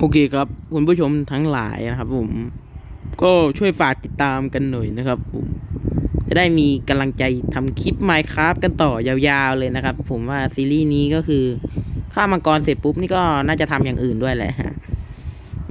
โอเคครับคุณผู้ชมทั้งหลายนะครับผม ก็ช่วยฝากติดตามกันหน่อยนะครับผมจะได้มีกำลังใจทำคลิป Minecraft กันต่อยาวๆเลยนะครับ ผมว่าซีรีส์นี้ก็คือฆ่ามังกรเสร็จปุ๊บนี่ก็น่าจะทำอย่างอื่นด้วยแหละฮะ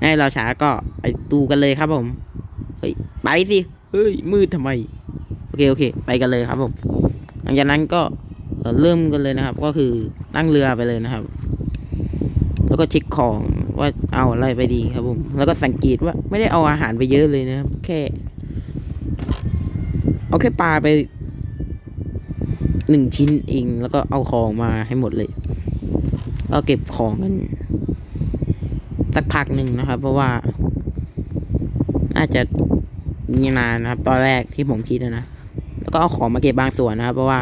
ให้เราช้าก็ไปดูกันเลยครับผม เฮ้ย ไปสิ เฮ้ย มืดทำไม โอเค โอเค ไปกันเลยครับผม หลังจากนั้นก็เริ่มกันเลยนะครับ ก็คือตั้งเรือไปเลยนะครับ ก็เช็คของว่าเอาอะไรไปดีครับผม แล้วก็สังเกตว่าไม่ได้เอาอาหารไปเยอะเลยนะครับ แค่ เอาแค่ปลาไปหนึ่งชิ้นเองแล้วก็เอาของมาให้หมดเลยก็เก็บของกันสักพักหนึ่งนะครับ เพราะว่าน่าจะมีนานนะครับ ตอนแรกที่ผมคิดนะแล้วก็เอาของมาเก็บบางส่วนนะครับ เพราะว่า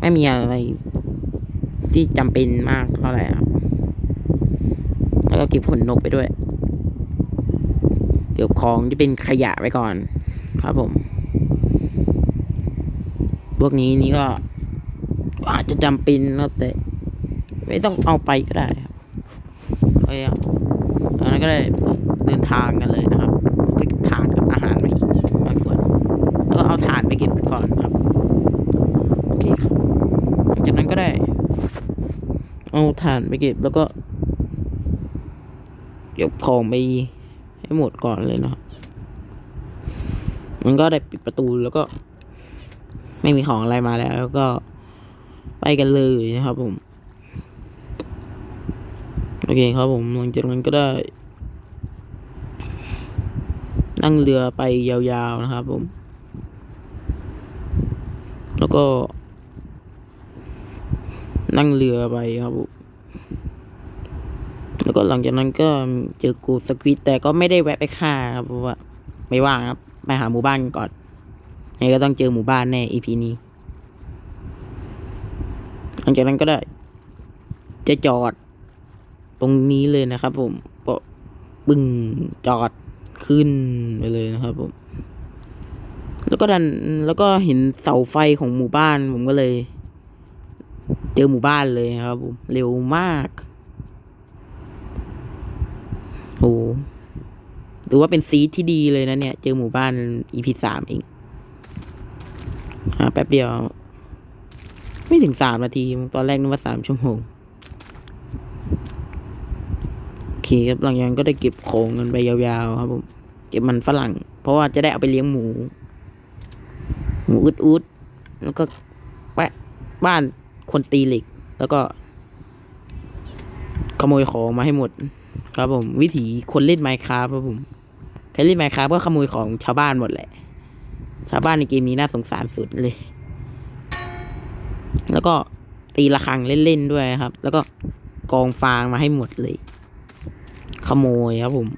ไม่มีอะไรที่จำเป็นมากเท่าไหร่ครับ เก็บขนนกไปด้วยเก็บของที่เป็นขยะไปก่อน ครับผม พวกนี้นี่ก็อาจจะจำเป็นนะครับแต่ ไม่ต้องเอาไปก็ได้ครับโอเคครับตอนนั้นก็ได้เดินทางกันเลยนะครับก็เก็บถ่านกับอาหารมาอีกบางส่วนก็เอาถ่านไปเก็บก่อนครับโอเคครับหลังจากนั้นก็ได้ เอาถ่านไปเก็บแล้วก็ เก็บของไปให้หมดก่อนเลยนะมันก็ได้ปิดประตูแล้วก็ ไม่มีของอะไรมาแล้วแล้ว ก็ไปกันเลยนะครับผม โอเคครับผมหลังจากนั้นก็ได้ นั่งเรือไปยาวๆนะครับผม แล้วก็ นั่งเรือไปครับผม แล้วก็หลังจากนั้นก็เจอกูสควิตแต่ก็ไม่ได้แวะไปฆ่าครับเพราะว่าไม่ว่างครับไปหาหมู่บ้านก่อนยังไงก็ต้องเจอหมู่บ้านแน่ EP นี้ หลังจากนั้นก็ได้ จะจอด ตรงนี้เลยนะครับ ผมก็บึ้งจอดขึ้นไปเลยนะครับ ผม แล้วก็ดันแล้วก็เห็นเสาไฟของหมู่บ้าน ผมก็เลย เจอหมู่บ้านเลยครับผมเร็วมาก โอ้หรือว่าเป็นซีที่ดีเลยนะเนี่ย เจอหมู่บ้าน EP สามเองหาแป๊บเดียว ไม่ถึงสามนาที ตอนแรกนึกว่าสามชั่วโมงโอเคครับหลังจากนั้นก็ได้เก็บของกันไปยาวๆครับผมเก็บมันฝรั่ง เพราะว่าจะได้เอาไปเลี้ยงหมู หมูอุดๆแล้วก็แวะบ้านคนตีเหล็ก แล้วก็ ขโมยของมาให้หมด ครับผมวิถีคนเล่นไมค์ค a f t ครับผมใครเล่นไมค์ค a f t ก็ขโมยของชาวบ้านหมดแหละ ชาวบ้านในเกมนี้น่าสงสารสุดเลย แล้วก็ตีระฆังเล่นๆด้วยครับ แล้วก็กองฟางมาให้หมดเลย ขโมยครับผม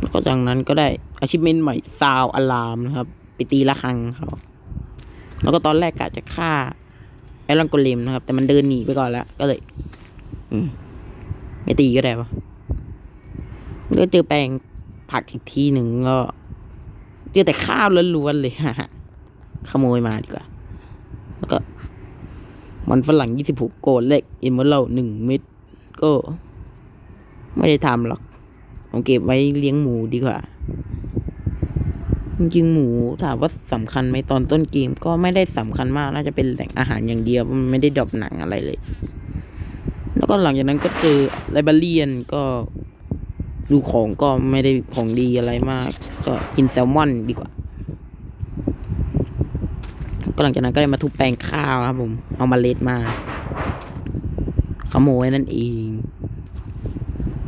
แล้วก็จากนั้นก็ได้อาชีพเมนใหม่ซาวอะลามนะครับ ไปตีระฆังเขา แล้วก็ตอนแรกกะจะฆ่า อรอนโกเลมนะครับ แต่มันเดินหนีไปก่อนแล้ว ก็เลย อืมไม่ตีก็ได้ปะก็เจอแปลงผักอีกทีหนึ่งก็ เจอแต่ข้าวล้วนๆเลยฮะขโมยมาดีกว่า แล้วก็ มันฝรั่งยี่สิบหกโกดเล็กอ็มเมอรัลหนึ่งเม็ดก็ ไม่ได้ทำหรอกผมเก็บไว้เลี้ยงหมูดีกว่า จริงๆหมูถามว่าสำคัญไหมตอนต้นเกมก็ไม่ได้สำคัญมากน่าจะเป็นแหล่งอาหารอย่างเดียวมันไม่ได้ดรอปหนังอะไรเลย แล้วก็หลังจากนั้นก็เจอไลบาเรียนก็ดูของก็ไม่ได้ของดีอะไรมาก ก็กินแซลมอนดีกว่าก็หลังจากนั้นก็ได้มาทุบแปลงข้าวครับผม เอามาเล็ดมา ขโมยนั่นเอง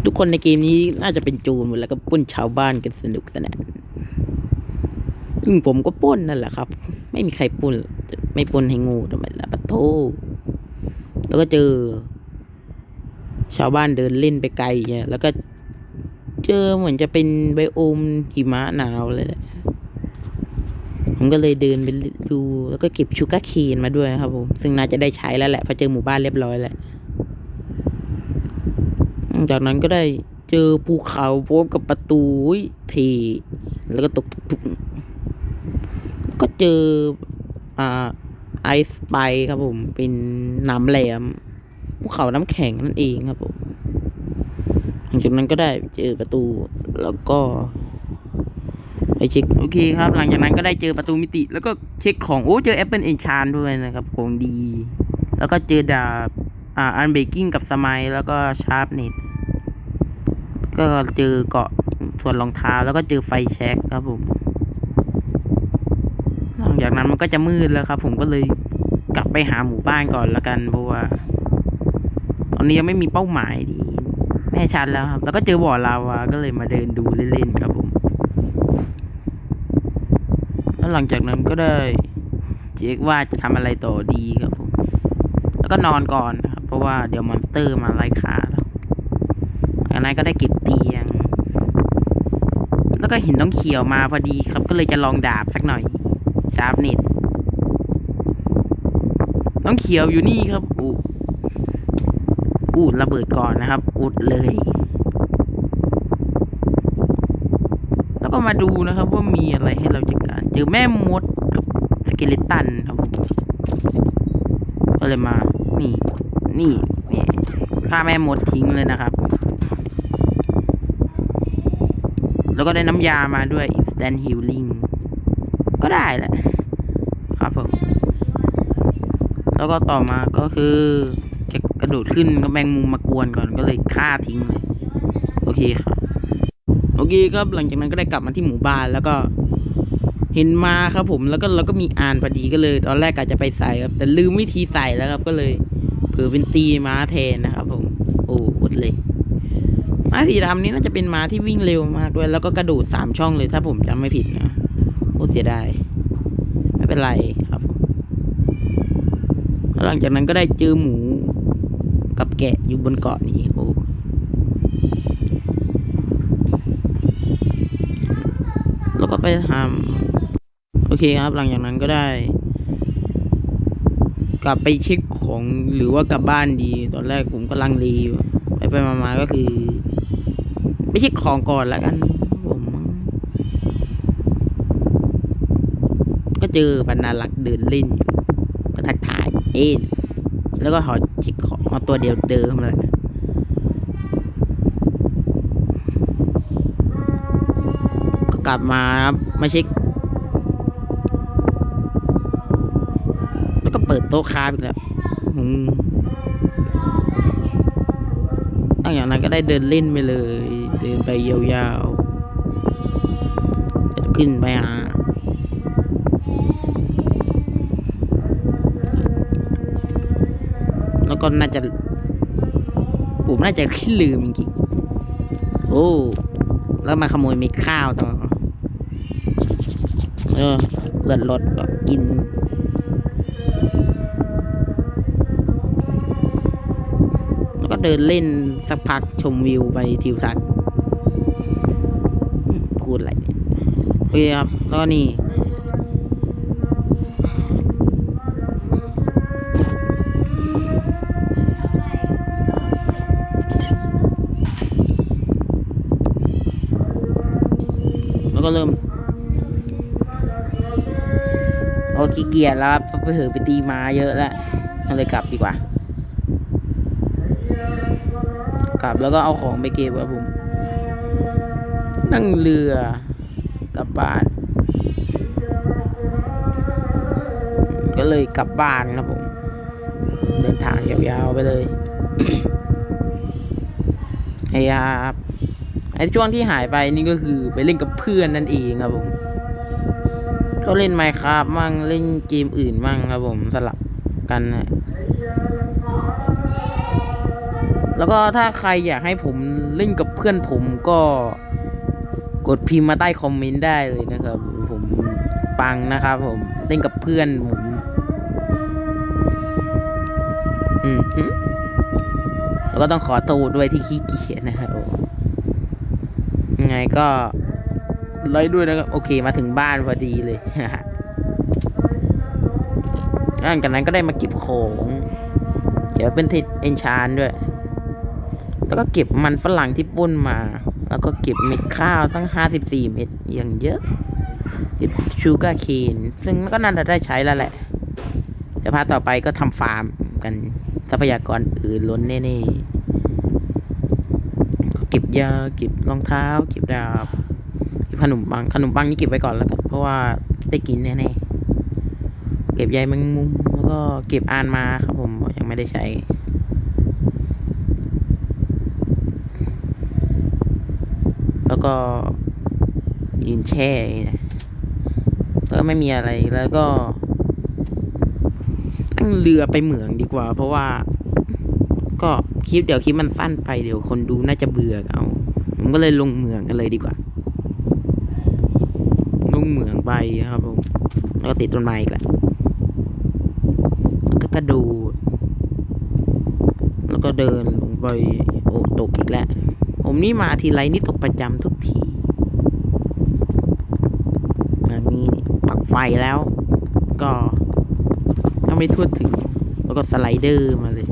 ทุกคนในเกมนี้น่าจะเป็นโจูนหมดแล้วก็ปล้นชาวบ้านกันสนุกสนาน ซึ่งผมก็ป้นนั่นแหละครับ ไม่มีใครป้นจะไม่ป้นให้งูทำไมล่ะปะโทแล้วก็เจอ ชาวบ้านเดินเล่นไปไกลเนี่ยแล้วก็เจอเหมือนจะเป็นไบโอมหิมะหนาวเลยผมก็เลยเดินไปดู แล้วก็เก็บชูการ์เคนมาด้วยครับผมซึ่งน่าจะได้ใช้แล้วแหละพอเจอหมู่บ้านเรียบร้อยแล้วหลังจากนั้นก็ได้เจอภูเขาพร้อมกับประตูอุ๊ยเทแล้วก็ตกทุก ก็เจออ่าไอซ์ไปครับผม เป็นนามแหลมภูเขาน้ำแข็งนั่นเองครับผมหลังจากนั้นก็ได้เจอประตูแล้วก็ไปเช็คโอเคครับ หลังจากนั้นก็ได้เจอประตูมิติ แล้วก็เช็คของโอ้เจอแอปเปิลเอนชานด้วยนะครับของดี แล้วก็เจอดาบอ่าอันเบกกิ้งกับสมัยแล้วก็ชาร์ปเน็ตก็เจอเกาะส่วนรองเท้าแล้วก็เจอไฟแช็กครับผม จากนั้นมันก็จะมืดแล้วครับ ผมก็เลยกลับไปหาหมู่บ้านก่อนละกันเพราะว่า ตอนนี้ยังไม่มีเป้าหมายดีแน่ชัดแล้วครับ แล้วก็เจอบ่อลาวาก็เลยมาเดินดูเล่นๆครับผมแล้วหลังจากนั้นก็ได้เช็คว่าจะทำอะไรต่อดีครับผม แล้วก็นอนก่อนครับ เพราะว่าเดี๋ยวมอนสเตอร์มาไล่ฆ่าแล้วหลังจากนั้นก็ได้เก็บเตียง แล้วก็เห็นน้องเขียวมาพอดีครับ ก็เลยจะลองดาบสักหน่อย ชาร์ปเน็ตน้องเขียวอยู่นี่ครับอูอูดระเบิดก่อนนะครับ อุดเลย แล้วก็มาดูนะครับว่ามีอะไรให้เราจัดการ เจอแม่มดกับสเกเลตันครับก็เลยมา นี่ นี่นี่ฆ่าแม่มดทิ้งเลยนะครับ แล้วก็ได้น้ำยามาด้วย instant healing ก็ได้แหละครับผม แล้วก็ต่อมาก็คือกระโดดขึ้นก็แมงมุมมากวนก่อนก็เลยฆ่าทิ้งเลย โอเคครับโอเคครับหลังจากนั้นก็ได้กลับมาที่หมู่บ้านแล้วก็เห็นมาครับผมแล้วก็เราก็มีอ่านพอดีก็เลย ตอนแรกกะจะไปใส่ครับ แต่ลืมวิธีใส่แล้วครับ ก็เลยเผื่อเป็นตีม้าแทนนะครับ ผม โอ้อดเลยม้าสีดำนี้น่าจะเป็นม้าที่วิ่งเร็วมากด้วย แล้วก็กระโดดสามช่องเลยถ้าผมจำไม่ผิดนะ โคตรเสียดาย ไม่เป็นไรครับ หลังจากนั้นก็ได้เจอหมูกับแกะอยู่บนเกาะนี้โอ้แล้วก็ไปทำโอเคครับ หลังจากนั้นก็ได้ กลับไปเช็คของหรือว่ากลับบ้านดี ตอนแรกผมก็ลังเลอยู่ไปไปมาๆก็คือ ไปเช็คของก่อนแล้วกัน ผม ก็ เจอบรรณารักษ์เดินเล่นอยู่ก็ทักทายเอ็นแล้วก็หอเช็คของเอาตัวเดียวเดิมเลยก็กลับมาครับมาเช็ค แล้วก็เปิดโต๊ะค้าอีกแล้วตั้งอย่างนั้นก็ได้เดินเล่นไปเลย เดินไปยาวๆจะขึ้นไปหา ก็น่าจะ ผมน่าจะขี้ลืมจริงๆโอ้ แล้วมาขโมยเม็ดข้าวต่อเออเลือดลดก็กินแล้วก็เดินเล่นสักพักชมวิวไปทิวทัศน์พูดอะไรเนี่ยโอเคครับแล้วนี่ ขี้เกียจแล้วครับไปเถอไปตีม้าเยอะแล้วก็เลยกลับดีกว่า กลับแล้วก็เอาของไปเก็บครับผม นั่งเรือกลับบ้าน ก็เลยกลับบ้านครับผม เดินทางยาวๆไปเลยไอ้ครับไอ้ช่วงที่หายไปนี่ก็คือไปเล่นกับเพื่อนนั่นเองครับผม ก็เล่นไมค์ครับมั่งเล่นเกมอื่นมั่งครับผมสลับกันนะแล้วก็ถ้าใครอยากให้ผมเล่นกับเพื่อนผมก็กดพิมพ์มาใต้คอมเมนต์ได้เลยนะครับ ผมฟังนะครับผมเล่นกับเพื่อนผมอืมแล้วก็ต้องขอโทษด้วยที่ขี้เกียจนะครับยังไงก็ ไล่ด้วยนะครับ โอเคมาถึงบ้านพอดีเลยหลังจากนั้นก็ได้มาเก็บของ เดี๋ยวเป็นทิศเอนชานด้วย แล้วก็เก็บมันฝรั่งที่ปุ้นมา แล้วก็เก็บเม็ดข้าวตั้งห้าสิบสี่เม็ดอย่างเยอะ เก็บชูการ์เคนซึ่งก็น่าจะได้ใช้แล้วแหละเดี๋ยวพาต่อไปก็ทำฟาร์มกันทรัพยากรอื่นล้นแน่ๆ เก็บยา เก็บรองเท้า เก็บดาบ ขนมปังขนมปังนี่เก็บไว้ก่อนแล้วกันเพราะว่าได้กินแน่ๆเก็บใยแมงมุมแล้วก็เก็บอ่านมาครับผมยังไม่ได้ใช้แล้วก็ยืนแช่นะแล้วก็ไม่มีอะไรแล้วก็นั่งเรือไปเหมืองดีกว่า เพราะว่า ก็คลิปเดี๋ยวคลิปมันสั้นไปเดี๋ยวคนดูน่าจะเบื่อเอาผมก็เลยลงเหมืองกันเลยดีกว่า งเหมืองไปครับผมแล้วก็ติดต้นไม้อีกแหละแล้วก็กระโดดแล้วก็เดินลงไปโอ้ตกอีกแล้วผมนี่มาทีไรนี่ตกประจำทุกทีอนนี้ปักไฟแล้ว ก็ยังไม่ทั่วถึง แล้วก็สไลเดอร์มาเลย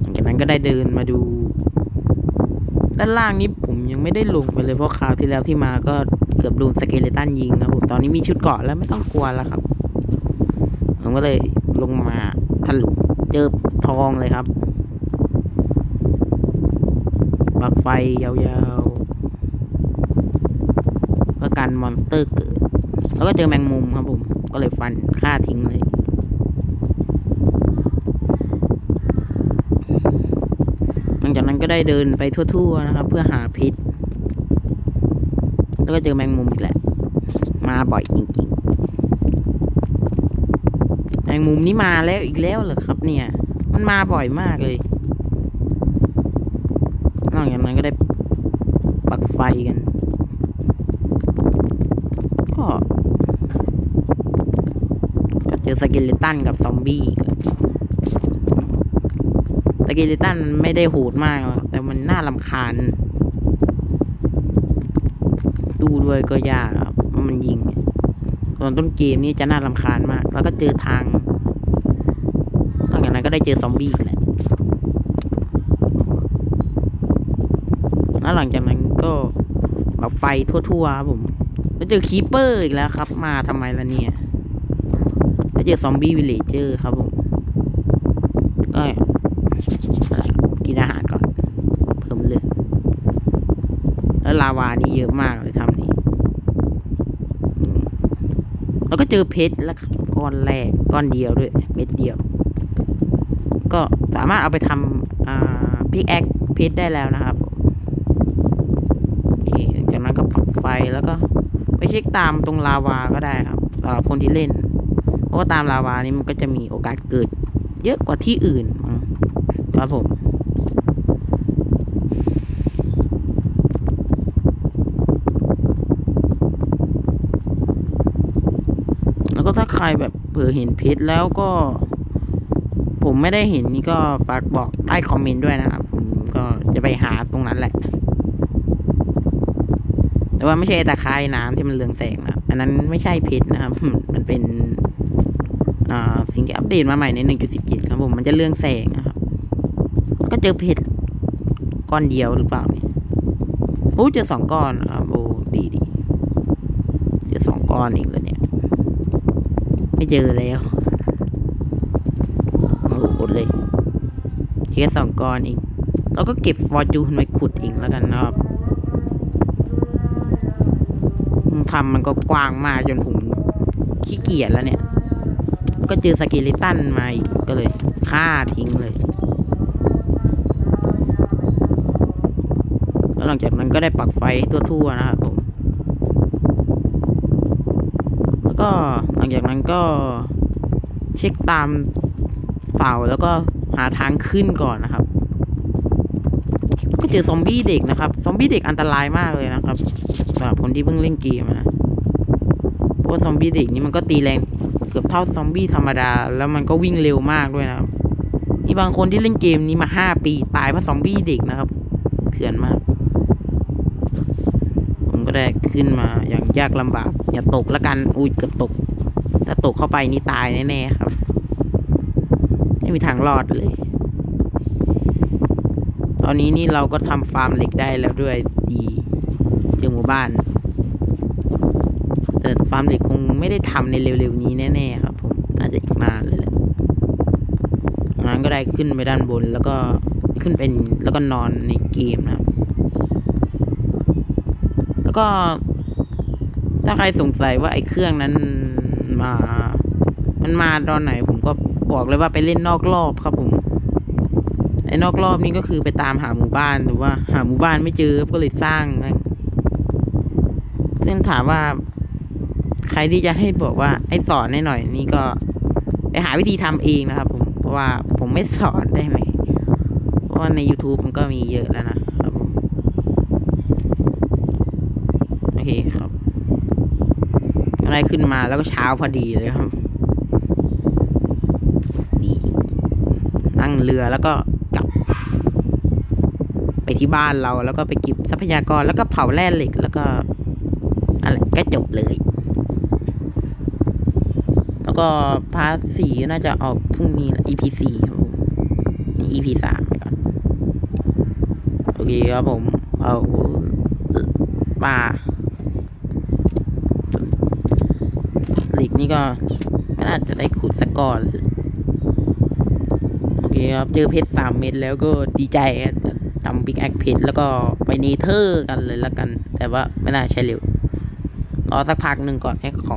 หลังจากนั้นก็ได้เดินมาดู ด้านล่างนี้ ยังไม่ได้ลงไปเลยเพราะคราวที่แล้วที่มาก็เกือบโดนสเกเลตันยิงครับผมตอนนี้มีชุดเกราะแล้วไม่ต้องกลัวแล้วครับผมก็เลยลงมาถลุเจอทองเลยครับปักไฟยาวๆเพื่อกันมอนสเตอร์เกิด แล้วก็เจอแมงมุมครับผม ก็เลยฟันฆ่าทิ้งเลย หลังจา ก็ได้เดินไปทั่วๆนะครับ เพื่อหาพิษ แล้วก็เจอแมงมุมอีกแหละ มาบ่อยจริงๆ แมงมุมนี่มาแล้วอีกแล้วเหรอครับ เนี่ย มันมาบ่อยมากเลยนอกจากนั้นก็ได้ปักไฟกัน ก็ ก็เจอสเกเลตันกับซอมบี้อีก กเลตันไม่ได้โหดมากหรอกแต่มันน่าลำคาญดูด้วยก็ยากครับว่ามันยิง ตอนต้นเกมนี้จะน่าลำคาญมาก แล้วก็เจอทางนอกจากนั้นก็ได้เจอซอมบี้แหละแล้วหลังจากนั้นก็แบบไฟทั่วๆครับผม แล้วเจอคีเปอร์อีกแล้วครับ มาทำไมล่ะเนี่ย แล้วเจอซอมบี้วิลเลจเจอร์ครับผม ก็กินอาหารก่อน เพิ่มเลือด แลาวานี่เยอะมากเลยทำนี้แล้วก็เจอเพชรแล้วก้อนแรกก้อนเดียวด้วย เม็ดเดียว ก็สามารถเอาไปทำพิกแอคเพชรได้แล้วนะครับโอเคจากนั้นก็ปลุกไฟแล้วก็ไปเช็คตามตรงลาวาก็ได้ครับสำหรับคนที่เล่น เพราะว่าตามลาวานี่มันก็จะมีโอกาสเกิด เยอะกว่าที่อื่นครับผม ใครแบบเผื่อเห็นเพชรแล้วก็ ผมไม่ได้เห็นนี่ก็ฝากบอกใต้คอมเมนต์ด้วยนะครับ ผมก็จะไปหาตรงนั้นแหละ แต่ว่าไม่ใช่ตะไคร่น้ำที่มันเรืองแสงนะอันนั้นไม่ใช่เพชรนะครับ มันเป็นอ่าสิ่งที่อัปเดตมาใหม่ใน 1.17 ครับผมมันจะเรืองแสงนะครับ ก็เจอเพชรก้อนเดียวหรือเปล่าเนี่ยโอ้เจอสองก้อนนะครับโอ้ดีดีเจอสองก้อนอีกแล้วเนี่ย ไม่เจอแล้วโอ้อดเลยแค่สองก้อนเองแล้วก็เก็บฟอร์จูนไว้ขุดเองแล้วกันนะครับทำมันก็กว้างมากจนผมขี้เกียจแล้วเนี่ย ก็เจอสกเลตันมาอีกก็เลยฆ่าทิ้งเลยแล้วหลังจากนั้นก็ได้ปักไฟทั่วๆนะครับผม แล้วก็หลังจากนั้นก็เช็คตามเสาแล้วก็หาทางขึ้นก่อนนะครับ ก็เจอซอมบี้เด็กนะครับ ซอมบี้เด็กอันตรายมากเลยนะครับสำหรับคนที่เพิ่งเล่นเกมนะเพราะซอมบี้เด็กนี่มันก็ตีแรงเกือบเท่าซอมบี้ธรรมดา แล้วมันก็วิ่งเร็วมากด้วยนะครับมีบางคนที่เล่นเกมนี้มาห้าปีตายเพราะซอมบี้เด็กนะครับเถื่อนมาก ได้ขึ้นมาอย่างยากลำบาก อย่าตกละกันอุ้ยเกือบตก ถ้าตกเข้าไปนี่ตายแน่ๆครับ ไม่มีทางรอดเลย ตอนนี้นี่เราก็ทำฟาร์มเหล็กได้แล้วด้วยดีเจอหมู่บ้านแต่ฟาร์มเหล็กคงไม่ได้ทำในเร็วๆนี้แน่ๆครับผมน่าจะอีกนานเลยแหละได้ขึ้นไปด้านบนแล้วก็ขึ้นเป็นแล้วก็นอนในเกมนะครับ ก็ ถ้าใครสงสัยว่าไอ้เครื่องนั้นมา มันมาตอนไหน ผมก็บอกเลยว่าไปเล่นนอกรอบครับผมไอ้นอกรอบนี้ก็คือไปตามหาหมู่บ้านแต่ว่า หาหมู่บ้านไม่เจอก็เลยสร้างนะซึ่งถามว่า ใครที่จะให้บอกว่าให้สอนให้หน่อย นี่ก็ไปหาวิธีทำเองนะครับ ผมเพราะว่าผมไม่สอนได้ไหมเพราะว่าใน YouTube มันก็มีเยอะแล้วนะครับผม โอ เคครับ อะไรขึ้นมาแล้วก็เช้าพอดีเลยครับนี่นั่งเรือแล้วก็กลับ ไปที่บ้านเราแล้วก็ไปเก็บทรัพยากรแล้วก็เผาแร่เหล็กแล้วก็อะไรก็จบเลย แล้วก็พาร์ทสี่น่าจะออกพรุ่งนี้ EP สี่ครับนี่ EP สามก่อนโอเคครับผมเอามาเหล็ก นี่ก็ไม่น่าจะได้ขุดสกก่อนโอเคครับ เจอเพชรสามเม็ดแล้วก็ดีใจทำบิ๊กแอคเพชรแล้วก็ไปเนเธอร์กันเลยละกัน แต่ว่าไม่น่าใช่เร็ว รอสักพักหนึ่งก่อนให้ของ